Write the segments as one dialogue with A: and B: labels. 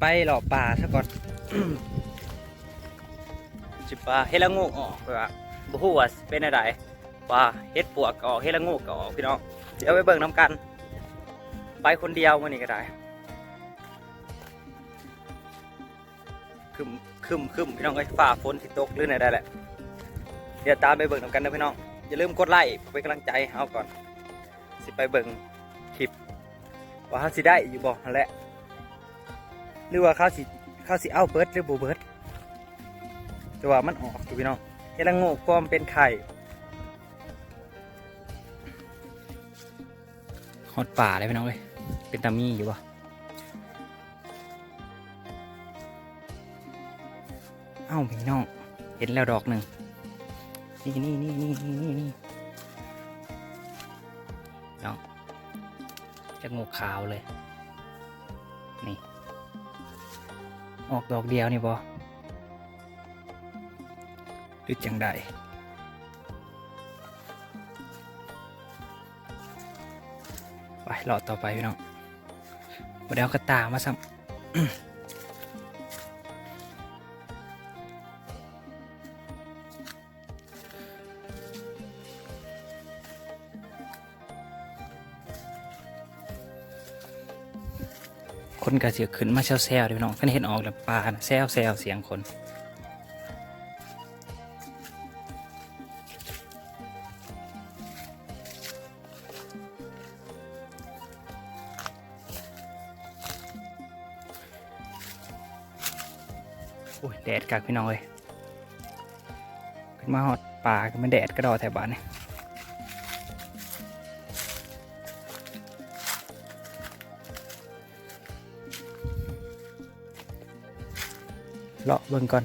A: ไปหล่อปลาซะก่อนสิปลาเฮดละงูออกเพื่อบ่ฮู้ว่าสิเป็นอะไรปลาเฮ็ดปวกออกเฮดละงูก็ออกพี่น้องเดี๋ยวไปเบิ่งน้ำกัน ไปคนเดียวมื้อนี้ก็ได้คึมคึมคึมพี่น้องเอ้ฝ่าฝนสิตกหรือไหนได้แหละ เดี๋ยวตามไปเบิ่งน้ำกันนะพี่น้อง อย่าลืมกดไลค์เป็นกำลังใจเฮาก่อน สิไปเบิ่งคลิป ว่าสิได้อยู่บ่นั่นแหละ หรือว่าเขาสิเขาสิเอาเบิร์ดหรือบ่เบิร์ดแต่ว่ามันออกอยู่พี่น้องเฮลังโง่ความเป็นไข่ฮอดป่าเลยพี่น้องเอ้ยเป็นตามีอยู่บ่เอ้าพี่น้องเห็นแล้วดอกหนึ่งนี่นี่นี่นี่นี่นี่นี่น้องจะงูขาวเลย นี่ ออกดอกเดียวนี่บอหรือจังใดไปหลอดต่อไปพี่น้องบดเอากระตามาซ้ำ คนกระเสือกขึ้นมาแซวๆเด้อพี่น้องคันเห็นออกแล้วปลาแซวแซวเสียงคนโอ้ยแดดกักพี่น้องเลยขึ้นมาหอดป่าก็มันแดดกระดอแถวบ้านเนี่ย เลาะเบิ่งก่อน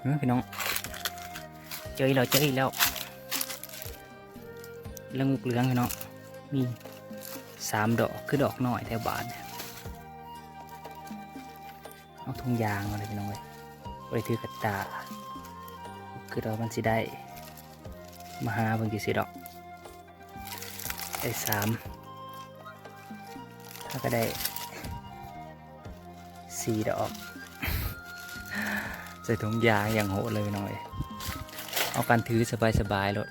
A: เออพี่น้อง เจออีแล้วเจออีกแล้วเรื่องมุกเหลืองพี่น้อง มีสามดอกคือดอกน่อยแถวบ้านเนี่ยเอาทุงยางมาเลยพี่น้องเลยไปถือกระตา คือเรามันสิได้ มาหาเบิ่งกี่สิดอกได้สามถ้าก็ได้ สี่ดอก ใส่ถุงยางอย่างโหดเลยพี่อย เอาการถือสบายๆเลย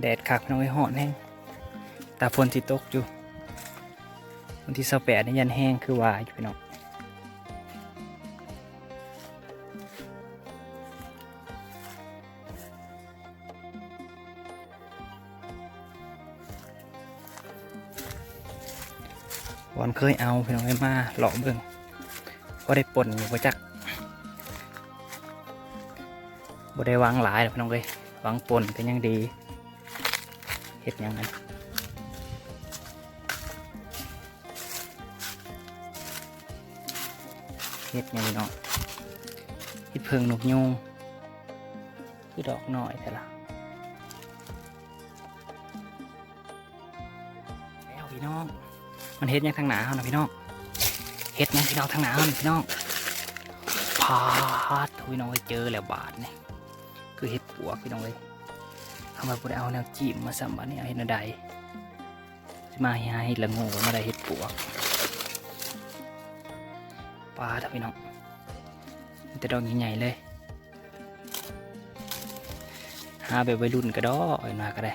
A: แดดคักน้อยหอนแห้งตาฝนสิตกอยู่ วันที่สแปดนี่ยันแห้งคือว่าอยู่พี่น้อง วันเคยเอาพี่น้องให้มาหลอกเบิ่งก็ได้ปนอยู่ประจักบ่ได้วางหลายพี่น้องเลยวางปนก็ยังดีเห็ดยังไงเห็ดยังพี่น้องเห็ดเพิงนกยูงคือดอกหน่อยแต่ละแล้วพี่น้อง มันเฮ็ดยังทางหนาเขานะพี่น้องเฮ็ดยังพี่น้องทางหนาเขานะพี่น้องพาดพี่น้องไปเจอแล้วบาทนี่คือเฮ็ดปวกพี่น้องเลยทำไมบ่ได้เอาแนวจีบมาสัมบันนี่เฮ็ดนวใดสิมาให้ให้ละงูมาได้เฮ็ดปวกปลาถ้าพี่น้องมันจะดอกใหญ่ๆเลยหาแบบวัยรุ่นก็ดอกเอาหน่อยก็ได้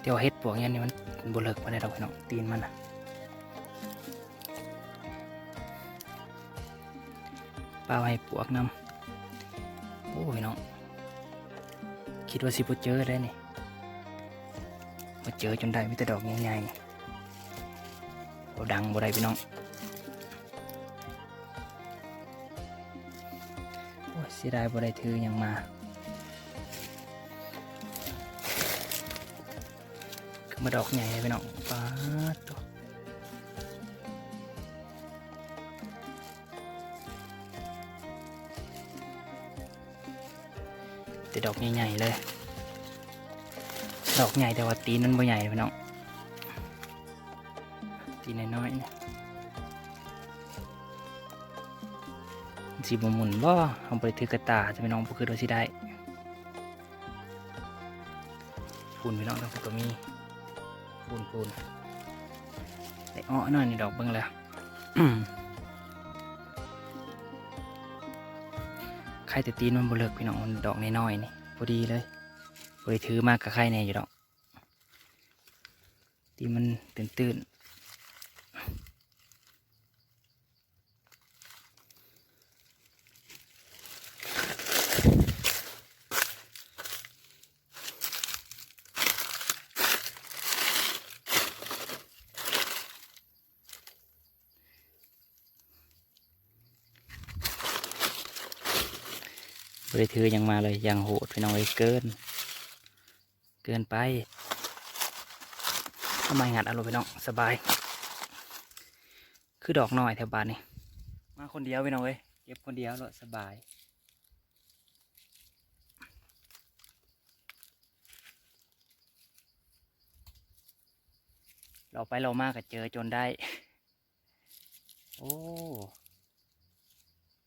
A: เดี๋ยวเฮ็ดปวกเนี่ยนี่มัน บ่เลิกมาได้ดอกพี่น้องตีนมันน่ะปลาไว้ปวกน้ำโอ้พี่น้องคิดว่าสิบ่เจอได้นี่บ่เจอจนได้มีแต่ดอกใหญ่ๆบ่ดังบ่ได้พี่น้องโอ้ยเสียดายบ่ได้ถือยังมา มาดอกใหญ่เลยพี่น้องป้าตัวแต่ดอกใหญ่ๆเลย ดอกใหญ่แต่ว่าตีนมันบ่ใหญ่เลยพี่น้อง ตีนน้อยๆนะสีบหมุนบ่เอาไปถือกระตาจะไปน้องบ่คือเราสิได้ฝุ่นพี่น้องทั้งก็มี ปูนปูนแต่อ้อหน่อยนี่ดอกเบิ่งแล้วไข่แต่ตีนมันบุเลิกพี่น้องมันดอกน้อยๆนี่พอดีเลยบริถือมากกับไข่แน่อยู่ดอกตีมันตื่นตื่น บริถือยังมาเลยยังโหดพี่น้องเลยเกิน เกินไปทำไมงัดอารมณ์พี่น้องสบาย คือดอกน้อยแถวบ้านนี่มาคนเดียวพี่น้องเอ้ยเก็บคนเดียวเลยสบายเราไปเรามากก็เจอจนได้ โอ้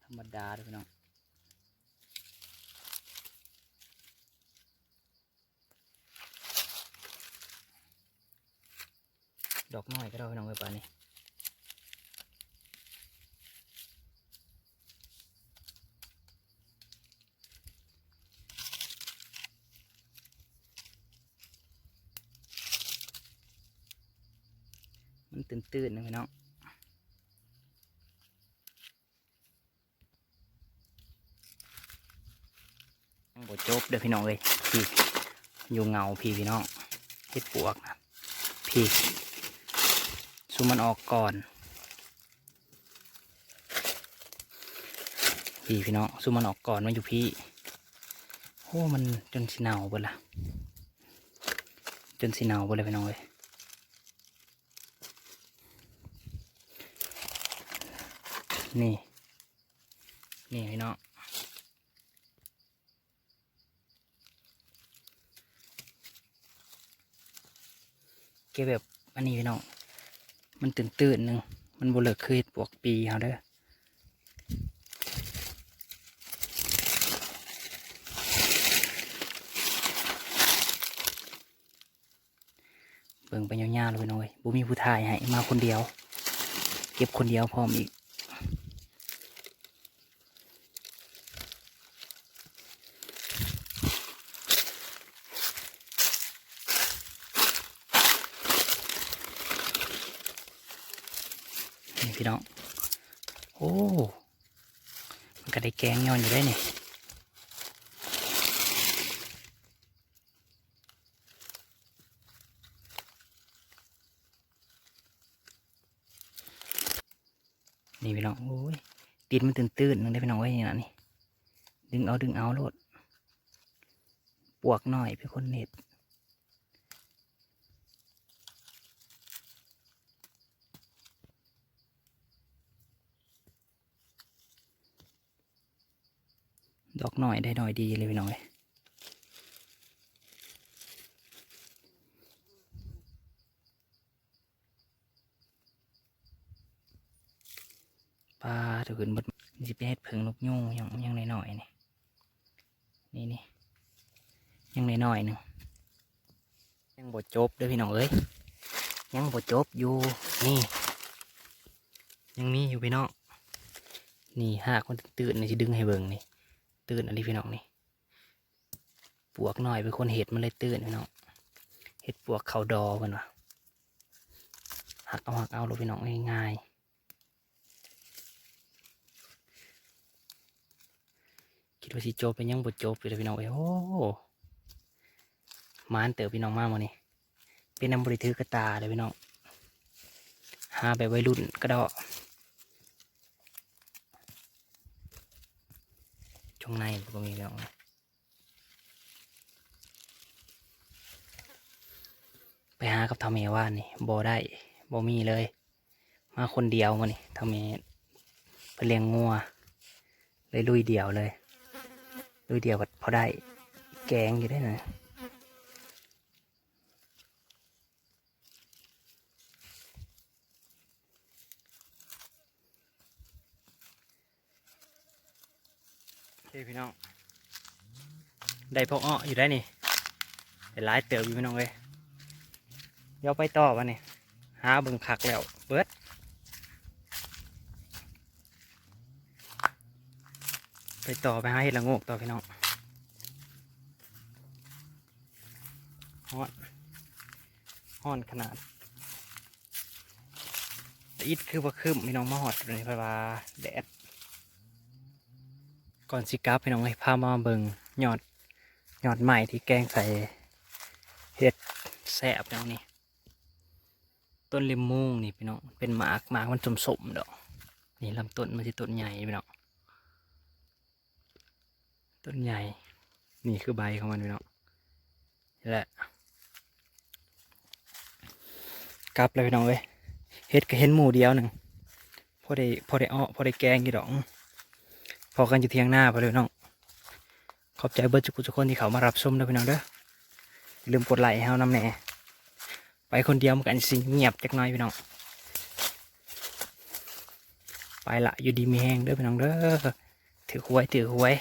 A: ธรรมดาเลยพี่น้อง ดอกน้อยก็ได้พี่น้องเอ้ยป่านนี้มันตื่นๆนะพี่น้องยังบจบเด้อพี่น้องเอ้ยพี่อยู่เงาพี่พี่น้องเฮ็ดปวกนะพี่ ซูมมันออกก่อนพี่พี่น้องซูมมันออกก่อนมันอยู่พี่โอ้มันจนสีเนาเบิดละจนสีเนาเบิดเลยพี่น้องเลยนี่ นี่พี่น้องเก็บแบบอันนี้พี่น้อง มันตื่นตื่นหนึ่งมันบเลิกคือเฮ็ดปวกปีเขาเด้อเบิ่งไปยาวๆเลยหน่อยบุมีผู้ทายให้มาคนเดียว เก็บคนเดียวพร้อมอีก พี่น้อง โอ้ มันก็ได้แกงย้อนอยู่ได้นี่นี่พี่น้องโอ้ยตีนมันตื้นๆนึงได้พี่น้องไว้ยนี่นะนี่ดึงเอาดึงเอาโลด ปวกหน่อยพี่คนเน็ต ดอกหน่อยได้หน่อยดีเลยพี่น้องเอ้ยปลาถือขึ้นบดมันสิไปเฮ็ดเพิงนกยูงยังยังหน่อยๆนี่นี่นี่ยังหน่อยๆหนึ่งยังบดจบด้วยพี่น้องเอ้ยยังบดจบอยู่นี่ ยังมีอยู่พี่น้องนี่หากมันตื่นๆนี่ดึงให้เบิ่งนี่ ตื่นอะไรพี่น้องนี่ปวกหน่อยเป็นคนเห็ดมันเลยตื่นพี่น้องเห็ดปวกเขาดอกันวะหักเอาหักเอาลูกพี่น้องง่ายๆคิดว่าสิโจบเป็นยังบดโจบอยู่เลยพี่น้องเอ้โอ้มานเต๋อพี่น้องมากมานี่เป็นน้ำบริถือกระตาเลยพี่น้องหาแบบวัยรุ่นก็ได้ช่างในก็มีพี่น้องไปหากับทำเมว่านี่บอได้บอมีเลย มาคนเดียวมานี่ทำเมไปเลี้ยงงัวเลยลุยเดียวเลย ลุยเดียวก็พอได้ แกงอยู่ได้นะ เคพี่น้อง ได้พวกอ้ออยู่ได้นี่ได้หลายเติบอยู่พี่น้องเลยเดี๋ยวไปต่อวะนี่หาเบิ่งคักแล้วเบิดไปต่อไปหาเห็ดละงกต่อพี่น้องฮอนฮอนขนาดอิดคือว่าคืมพี่น้องมาหอดเลยเพราะว่าแดด ก่อนสิกลับพี่น้องให้พามาเบิงยอดยอดใหม่ที่แกงใส่เห็ดแสบแล้วนี่ต้นลิมมุงนี่พี่น้องเป็นหมากหมากมันสมสมดอกนี่ลำต้นมันจะต้นใหญ่พี่น้องต้นใหญ่ นี่คือใบของมันพี่น้องนี่แหละกลับเลยพี่น้องเว้ยเห็ดก็เห็นหมูเดียวหนึ่งพอได้พอได้อ้อพอได้แกงกี่ดอก พอกันอยู่เที่ยงหน้าไปเลยน้อง ขอบใจเบิร์ดจุกุทุกคนที่เขามารับชมด้วยพี่น้องเด้ออย่าลืมกดไลค์ให้เฮานำแหน่ไปคนเดียวมันกันสิเงียบจักหน้อยพี่น้อง ไปละอยู่ดีมีแห้งเด้อพี่น้องเด้อถือหวยถือหวย